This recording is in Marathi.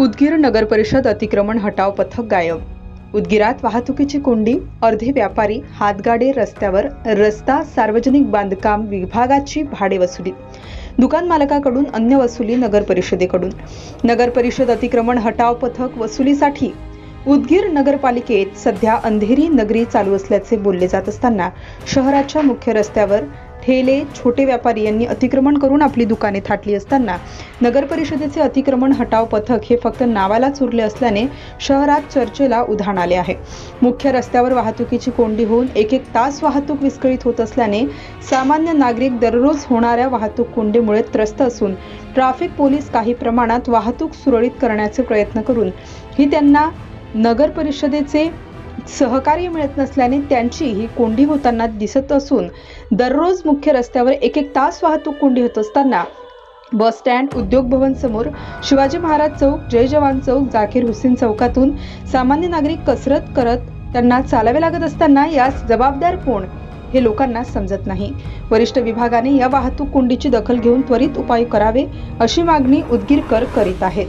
उदगीर नगर परिषद अतिक्रमण हटाव पथक गायब. उदगीरात वाहतुकीची कोंडी अर्धे व्यापारी हातगाडे रस्त्यावर रस्ता सार्वजनिक बांधकाम विभागाची भाडे वसुली. दुकान मालकाकडून अन्य वसुली नगर परिषदेकडून. नगर परिषद अतिक्रमण हटाव पथक वसुलीसाठी. उदगीर नगरपालिकेत सध्या अंधेरी नगरी चालू असल्याचे बोलले जात असताना शहराच्या मुख्य रस्त्यावर ठेले छोटे व्यापारी यांनी अतिक्रमण करून आपली दुकाने थाटली असताना नगर परिषदेचे अतिक्रमण हटाव पथक हे फक्त नावालाच उरले असल्याने शहरात चर्चेला उधाण आले आहे. मुख्य रस्त्यावर वाहतुकीची कोंडी होऊन एक एक तास वाहतूक विस्कळीत होत असल्याने सामान्य नागरिक दररोज होणाऱ्या वाहतूक कोंडीमुळे त्रस्त असून ट्रॅफिक पोलीस काही प्रमाणात वाहतूक सुरळीत करण्याचे प्रयत्न करून ही त्यांना नगर परिषदेचे सहकार्य मिळत नसल्याने त्यांची ही कोंडी होताना दिसत असून दररोज मुख्य रस्त्यावर एक एक तास वाहतूक कोंडी होत असताना बस स्टँड उद्योग भवन समोर शिवाजी महाराज चौक जय जवान चौक जाकीर हुसेन चौकातून सामान्य नागरिक कसरत करत त्यांना चालावे लागत असताना यास जबाबदार कोण हे लोकांना समजत नाही. वरिष्ठ विभागाने या वाहतूक कोंडीची दखल घेऊन त्वरित उपाय करावे अशी मागणी उदगीरकर करीत आहेत.